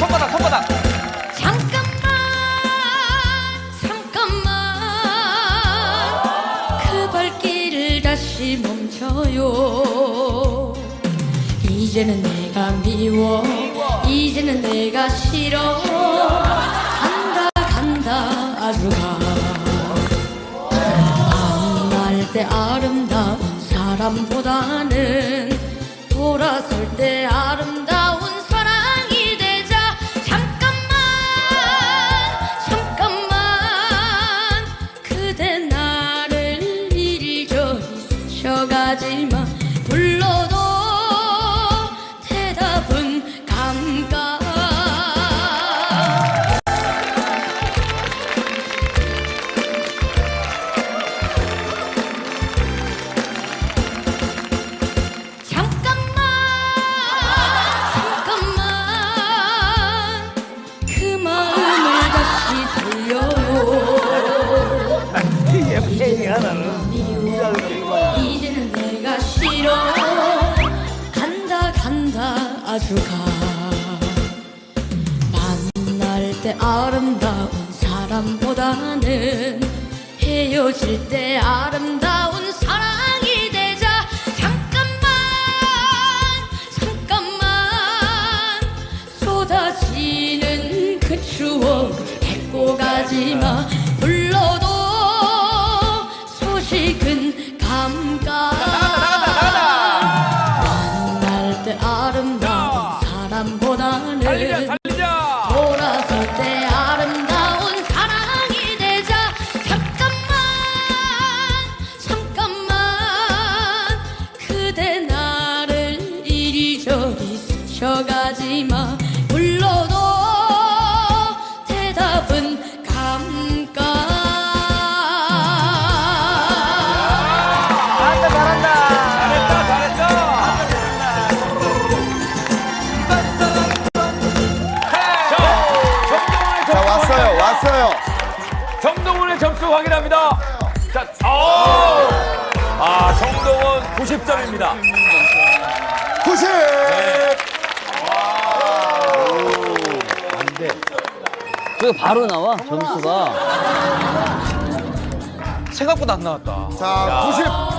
손바닥 손바닥. 잠깐만 잠깐만. 그 발길을 다시 멈춰요. 이제는 내가 미워. 이제는 내가 싫어. 간다 간다 아주가. 만날 때 아름다운 사람보다는 Saturday. 아주 가 만날 때 아름다운 사람보다는 헤어질 때 아름다운 사랑이 되자. 잠깐만 잠깐만. 쏟아지는 그 추억 뱉고 가지마. 불러도 왔어요. 정동훈의 점수 확인합니다 자 어! 아 정동훈 90점입니다 90! 그게 바로 나와 점수가 생각보다 안 나왔다. 자, 90.